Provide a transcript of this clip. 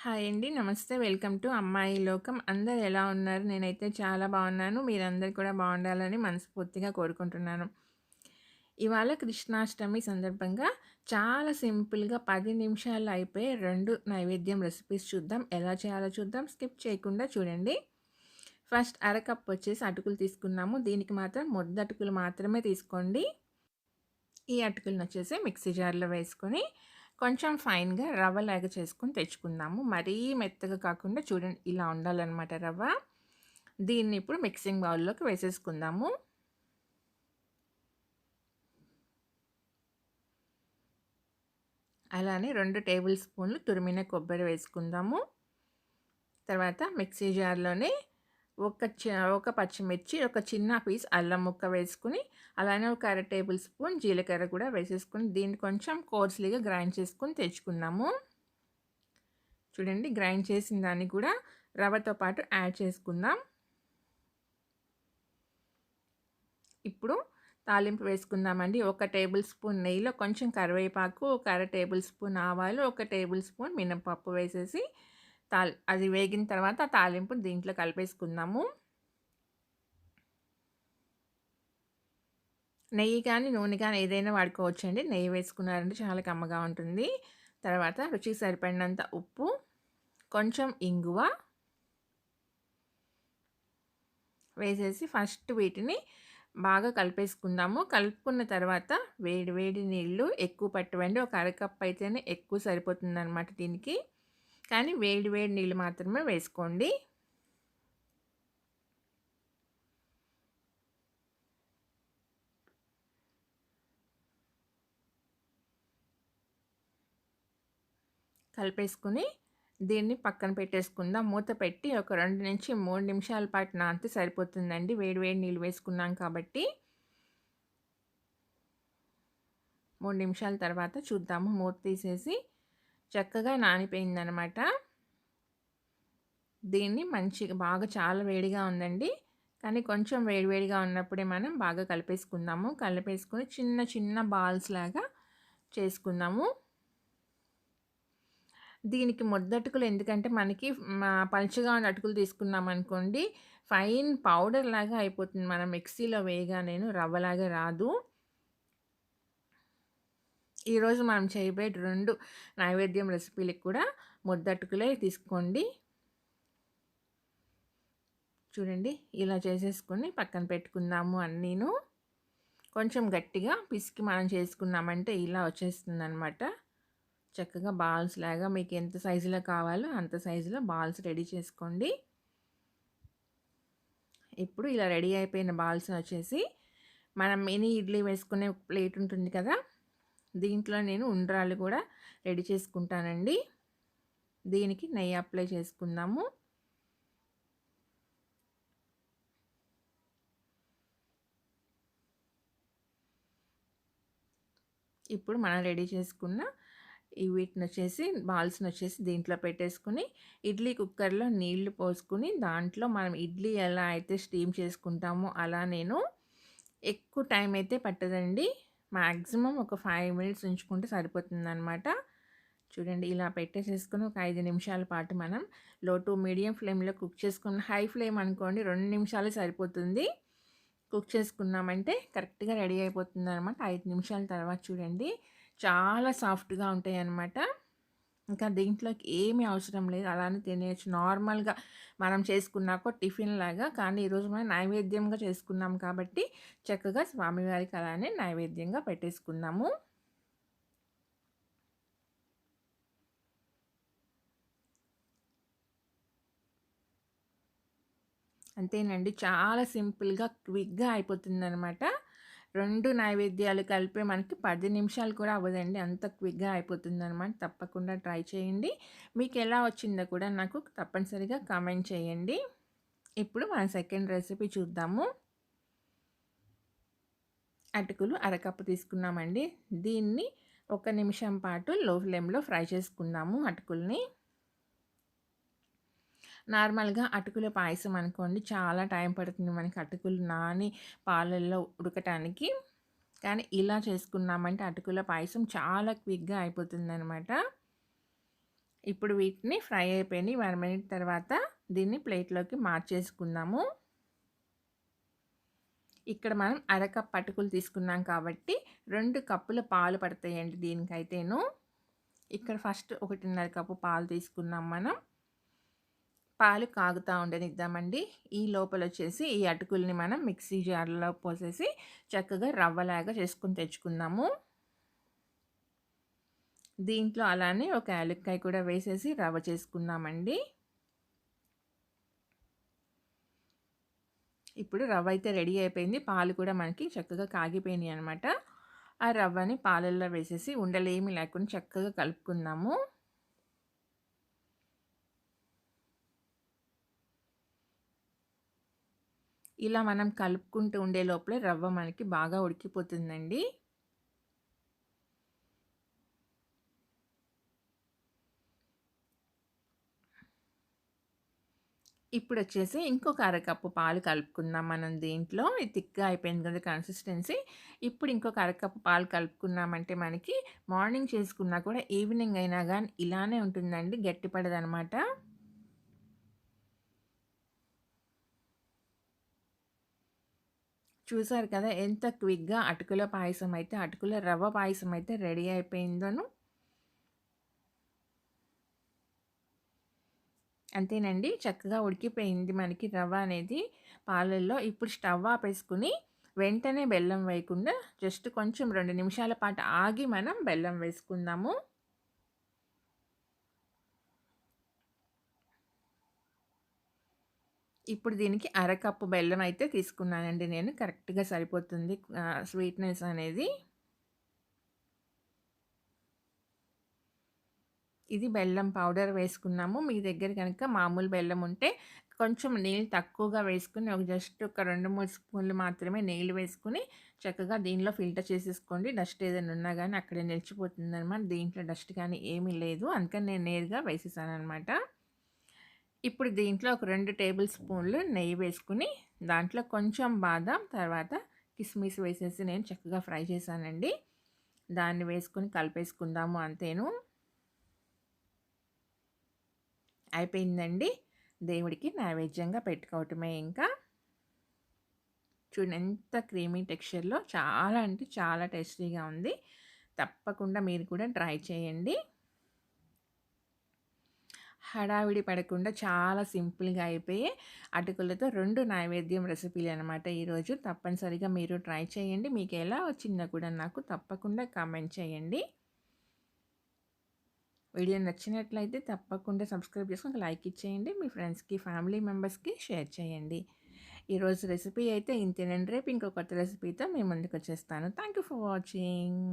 Hi అండి. నమస్తే. Welcome to అమ్మాయి లోకం. అందరు ఎలా ఉన్నారు? నేనైతే చాలా బాగున్నాను. మీరందరు కూడా బాగుండాలని మనస్ఫూర్తిగా కోరుకుంటున్నాను. ఇవాళ కృష్ణాష్టమి సందర్భంగా చాలా సింపుల్‌గా 10 నిమిషాల్లో అయిపోయే రెండు నైవేద్యం రెసిపీస్ చూద్దాం. ఎలా చేయాలో చూద్దాం. స్కిప్ చేయకుండా చూడండి. ఫస్ట్ అరకప్ వచ్చేసి అటుకులు తీసుకున్నాము. దీనికి మాత్రం ముద్దటుకులు మాత్రమే తీసుకోండి. ఈ అటుకులను వచ్చేసి మిక్సీ జార్‌లో వేసుకొని కొంచెం ఫైన్‌గా రవ్వలాగా చేసుకొని తెచ్చుకుందాము. మరీ మెత్తగా కాకుండా చూడండి ఇలా ఉండాలన్నమాట రవ్వ. దీన్ని ఇప్పుడు మిక్సింగ్ బౌల్‌లోకి వేసేసుకుందాము. అలానే రెండు టేబుల్ స్పూన్లు తురిమిన కొబ్బరి వేసుకుందాము. తర్వాత మిక్సీ జార్‌లోనే ఒక చి ఒక పచ్చిమిర్చి, ఒక చిన్న పీస్ అల్లం ముక్క వేసుకుని అలానే ఒక అర టేబుల్ స్పూన్ జీలకర్ర కూడా వేసేసుకుని దీన్ని కొంచెం కోర్స్‌లీగా గ్రైండ్ చేసుకొని తెచ్చుకుందాము. చూడండి గ్రైండ్ చేసిన దాన్ని కూడా రవ్వతో పాటు యాడ్ చేసుకుందాం. ఇప్పుడు తాలింపు వేసుకుందామండి. ఒక టేబుల్ స్పూన్ నెయ్యిలో కొంచెం కరివేపాకు, ఒక అర టేబుల్ స్పూన్ ఆవాలు, ఒక టేబుల్ స్పూన్ మినపప్పు వేసేసి తాల్ అది వేగిన తర్వాత తాలింపు దీంట్లో కలిపేసుకుందాము. నెయ్యి కానీ, నూనె కానీ ఏదైనా వాడుకోవచ్చండి. నెయ్యి వేసుకున్నారంటే చాలా కమ్మగా ఉంటుంది. తర్వాత రుచికి సరిపడినంత ఉప్పు, కొంచెం ఇంగువ వేసేసి ఫస్ట్ వీటిని బాగా కలిపేసుకుందాము. కలుపుకున్న తర్వాత వేడి వేడి నీళ్ళు ఎక్కువ పట్టవండి. ఒక అరకప్పు అయితేనే ఎక్కువ సరిపోతుందనమాట దీనికి. కానీ వేడి వేడి నీళ్ళు మాత్రమే వేసుకోండి. కలిపేసుకొని దీన్ని పక్కన పెట్టేసుకుందాం. మూత పెట్టి ఒక 2-3 నిమిషాల పాటు నానితే సరిపోతుందండి. వేడి వేడి నీళ్ళు వేసుకున్నాం కాబట్టి. మూడు నిమిషాల తర్వాత చూద్దాము. మూత తీసేసి చక్కగా నానిపోయిందనమాట. దీన్ని మంచిగా బాగా చాలా వేడిగా ఉందండి. కానీ కొంచెం వేడివేడిగా ఉన్నప్పుడే మనం బాగా కలిపేసుకుందాము. కలిపేసుకుని చిన్న చిన్న బాల్స్ లాగా చేసుకుందాము. దీనికి ముద్దటుకులు ఎందుకంటే మనకి పలుచగా ఉన్న అటుకులు తీసుకున్నామనుకోండి, ఫైన్ పౌడర్ లాగా అయిపోతుంది. మనం మిక్సీలో వేయగా నేను రవ్వలాగా రాదు. ఈరోజు మనం చేయబోయే రెండు నైవేద్యం రెసిపీలకు కూడా ముద్దట్టుకులే తీసుకోండి. చూడండి ఇలా చేసేసుకొని పక్కన పెట్టుకుందాము అన్నీను. కొంచెం గట్టిగా పిసికి మనం చేసుకున్నామంటే ఇలా వచ్చేస్తుంది అనమాట చక్కగా బాల్స్ లాగా మీకు ఎంత సైజులో కావాలో అంత సైజులో బాల్స్ రెడీ చేసుకోండి. ఇప్పుడు ఇలా రెడీ అయిపోయిన బాల్స్‌ని వచ్చేసి మనం మినీ ఇడ్లీ వేసుకునే ప్లేట్ ఉంటుంది కదా! దీంట్లో నేను ఉండ్రాళ్ళు కూడా రెడీ చేసుకుంటానండి. దీనికి నెయ్యి అప్లై చేసుకుందాము. ఇప్పుడు మనం రెడీ చేసుకున్న ఈ వాల్స్ని వచ్చేసి దీంట్లో పెట్టేసుకొని, ఇడ్లీ కుక్కర్‌లో నీళ్ళు పోసుకొని, దాంట్లో మనం ఇడ్లీ ఎలా అయితే స్టీమ్ చేసుకుంటామో అలా నేను ఎక్కువ టైం అయితే పట్టదండి. మ్యాక్సిమం ఒక ఫైవ్ మినిట్స్ ఉంచుకుంటే సరిపోతుందనమాట. చూడండి ఇలా పెట్టేసేసుకుని ఒక ఐదు నిమిషాల పాటు మనం లో టు మీడియం ఫ్లేమ్‌లో కుక్ చేసుకున్న హై ఫ్లేమ్ అనుకోండి రెండు నిమిషాలే సరిపోతుంది. కుక్ చేసుకున్నామంటే కరెక్ట్‌గా రెడీ అయిపోతుంది అనమాట ఐదు నిమిషాల తర్వాత చూడండి చాలా సాఫ్ట్‌గా ఉంటాయన్నమాట. ఇంకా దీంట్లోకి ఏమీ అవసరం లేదు. అలానే తినేయొచ్చు. నార్మల్‌గా మనం చేసుకున్నాక టిఫిన్ లాగా కానీ ఈరోజు మనం నైవేద్యంగా చేసుకున్నాం కాబట్టి చక్కగా స్వామివారికి అలానే నైవేద్యంగా పెట్టేసుకున్నాము అంతేనండి. చాలా సింపుల్‌గా, క్విక్‌గా అయిపోతుందనమాట. రెండు నైవేద్యాలు కలిపి మనకి పది నిమిషాలు కూడా అవ్వదండి. అంత క్విక్‌గా అయిపోతుంది అనమాట తప్పకుండా ట్రై చేయండి. మీకు ఎలా వచ్చిందో కూడా నాకు తప్పనిసరిగా కామెంట్ చేయండి. ఇప్పుడు మన సెకండ్ రెసిపీ చూద్దాము. అటుకులు అరకప్పు తీసుకున్నామండి. దీన్ని ఒక నిమిషం పాటు లో ఫ్లేమ్‌లో ఫ్రై చేసుకుందాము అటుకుల్ని. నార్మల్‌గా అటుకుల పాయసం అనుకోండి చాలా టైం పడుతుంది మనకి అటుకులు నాని పాలల్లో ఉడకటానికి. కానీ ఇలా చేసుకున్నామంటే అటుకుల పాయసం చాలా క్విక్‌గా అయిపోతుంది అనమాట ఇప్పుడు వీటిని ఫ్రై అయిపోయినాయి. వన్ మినిట్ తర్వాత దీన్ని ప్లేట్లోకి మార్చేసుకుందాము. ఇక్కడ మనం అరకప్ అటుకులు తీసుకున్నాం కాబట్టి రెండు కప్పుల పాలు పడతాయండి దీనికైతేను. ఇక్కడ ఫస్ట్ ఒకటిన్నర కప్పు పాలు తీసుకున్నాం మనం. పాలు కాగుతూ ఉండనిద్దామండి. ఈ లోపల వచ్చేసి ఈ అటుకుల్ని మనం మిక్సీ జార్లో పోసేసి చక్కగా రవ్వలాగా చేసుకుని తెచ్చుకుందాము. దీంట్లో అలానే ఒక యాలక్కాయ కూడా వేసేసి రవ్వ చేసుకుందామండి. ఇప్పుడు రవ్వ అయితే రెడీ అయిపోయింది. పాలు కూడా మనకి చక్కగా కాగిపోయినాయి అనమాట ఆ రవ్వని పాలల్లో వేసేసి ఉండలేమి లేకుండా చక్కగా కలుపుకుందాము. ఇలా మనం కలుపుకుంటూ ఉండే లోపలే రవ్వ మనకి బాగా ఉడికిపోతుందండి. ఇప్పుడు వచ్చేసి ఇంకొక అరకప్పు పాలు కలుపుకుందాం మనం దీంట్లో. థిక్గా అయిపోయింది కదా కన్సిస్టెన్సీ. ఇప్పుడు ఇంకొక అరకప్పు పాలు కలుపుకున్నామంటే మనకి మార్నింగ్ చేసుకున్నా కూడా ఈవినింగ్ అయినా కానీ ఇలానే ఉంటుందండి గట్టిపడదనమాట. చూసారు కదా ఎంత క్విక్గా అటుకుల పాయసం అయితే అటుకుల రవ్వ పాయసం అయితే రెడీ అయిపోయిందను. అంతేనండి చక్కగా ఉడికిపోయింది మనకి రవ్వ అనేది పాలల్లో. ఇప్పుడు స్టవ్ ఆపేసుకుని వెంటనే బెల్లం వేయకుండా జస్ట్ కొంచెం రెండు నిమిషాల పాటు ఆగి మనం బెల్లం వేసుకుందాము. ఇప్పుడు దీనికి అరకప్పు బెల్లం అయితే తీసుకున్నానండి నేను. కరెక్ట్గా సరిపోతుంది. స్వీట్నెస్ అనేది. ఇది బెల్లం పౌడర్ వేసుకున్నాము. మీ దగ్గర కనుక మామూలు బెల్లం ఉంటే కొంచెం నీళ్ళు తక్కువగా వేసుకుని ఒక జస్ట్ ఒక రెండు మూడు స్పూన్లు మాత్రమే నీళ్ళు వేసుకుని చక్కగా దీనిలో ఫిల్టర్ చేసేసుకోండి. డస్ట్ ఏదైనా ఉన్నా కానీ అక్కడే నిలిచిపోతుంది అనమాట దీంట్లో డస్ట్ కానీ ఏమీ లేదు. అందుకని నేను నేరుగా వేసేసాను అనమాట ఇప్పుడు దీంట్లో ఒక రెండు టేబుల్ స్పూన్లు నెయ్యి వేసుకుని దాంట్లో కొంచెం బాదం తర్వాత కిస్మిస్ వేసేసి నేను చక్కగా ఫ్రై చేశానండి. దాన్ని వేసుకుని కలిపేసుకుందాము అంతేను. అయిపోయిందండి. దేవుడికి నైవేద్యంగా పెట్టుకోవటమే ఇంకా. చూడండి ఎంత క్రీమీ టెక్స్చర్లో చాలా అంటే చాలా టేస్టీగా ఉంది. తప్పకుండా మీరు కూడా ట్రై చేయండి. హడావిడి పడకుండా చాలా సింపుల్గా అయిపోయి అటుకులతో రెండు నైవేద్యం రెసిపీలు అనమాట ఈరోజు. తప్పనిసరిగా మీరు ట్రై చేయండి. మీకు ఎలా వచ్చిందో కూడా నాకు తప్పకుండా కామెంట్ చేయండి. వీడియో నచ్చినట్లయితే తప్పకుండా సబ్స్క్రైబ్ చేసుకుని లైక్ ఇచ్చేయండి. మీ ఫ్రెండ్స్కి ఫ్యామిలీ మెంబర్స్కి షేర్ చేయండి. ఈరోజు రెసిపీ అయితే ఇంతేనండి. రేపు ఇంకో కొత్త రెసిపీతో మేము ముందుకు వచ్చేస్తాను థ్యాంక్ యూ ఫర్ వాచింగ్.